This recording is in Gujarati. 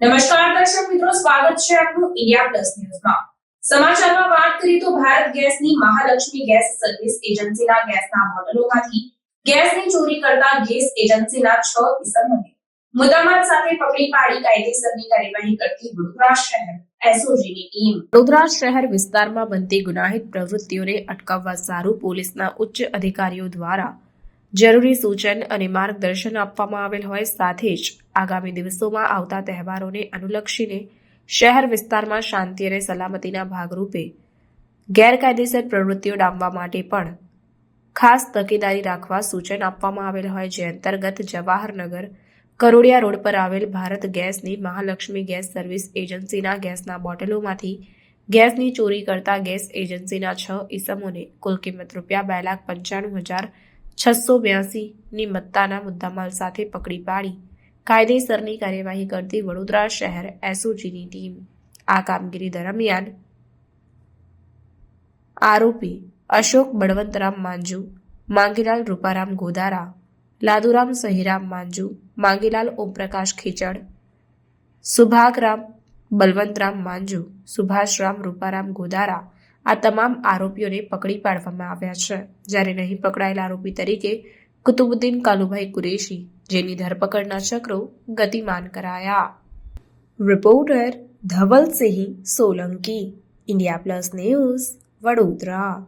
નમસ્કાર દર્શક મિત્રો, સ્વાગત છે આપનું ઇન્ડિયા પ્લસ ન્યૂઝમાં સમાચારમાં વાત કરીએ તો ભારત ગેસની મહાલક્ષ્મી ગેસ સર્વિસ એજન્સીના ગેસના બોટલોમાંથી ગેસની ચોરી કરતા ગેસ એજન્સીના છ ઇસમોને મુદ્દામાલ સાથે પકડી પાડી કાયદેસરની કાર્યવાહી કરતી વડોદરા શહેર, એસઓજીની ટીમ. વડોદરા શહેર વિસ્તારમાં બનતી ગુનાહિત પ્રવૃત્તિઓને અટકાવવા સારું પોલીસના ઉચ્ચ અધિકારીઓ દ્વારા જરૂરી સૂચન અને માર્ગદર્શન આપવામાં આવેલ હોય સાથે જ આગામી દિવસોમાં આવતા તહેવારોને અનુલક્ષીને શહેર વિસ્તારમાં શાંતિ અને સલામતીના ભાગરૂપે ગેરકાયદેસર પ્રવૃત્તિઓ ડામવા માટે પણ ખાસ તકેદારી રાખવા સૂચન આપવામાં આવેલ હોય જે અંતર્ગત જવાહરનગર કરોડિયા રોડ પર આવેલ ભારત ગેસની મહાલક્ષ્મી ગેસ સર્વિસ એજન્સીના ગેસના બોટલોમાંથી ગેસની ચોરી કરતા ગેસ એજન્સીના છ ઈસમોને કુલ કિંમત રૂપિયા બે લાખ પંચાણું હજાર છસો બ્યાસીની મત્તાના મુદ્દામાલ સાથે પકડી પાડી. કાયદેસરની કાર્યવાહી કરતી વડોદરા શહેર એસઓજીની ટીમ આ કામગીરી દરમિયાન આરોપી અશોક બળવંતરામ માંજુ, માંગીલાલ રૂપારામ ગોદારા, લાદુરામ સહીરામ માંજુ, માંગીલાલ ઓમપ્રકાશ ખીચડ, સુભાગરામ બલવંતરામ માંજુ, સુભાષરામ રૂપારામ ગોદારા આ તમામ આરોપીઓને પકડી પાડવામાં આવ્યા છે. જ્યારે નહીં પકડાયેલા આરોપી તરીકે કુતુબુદ્દીન કાલુભાઈ કુરેશી, જેની ધરપકડના ચક્રો ગતિમાન કરાયા. Reporter Dhavalsinh Solanki, India plus news Vadodara.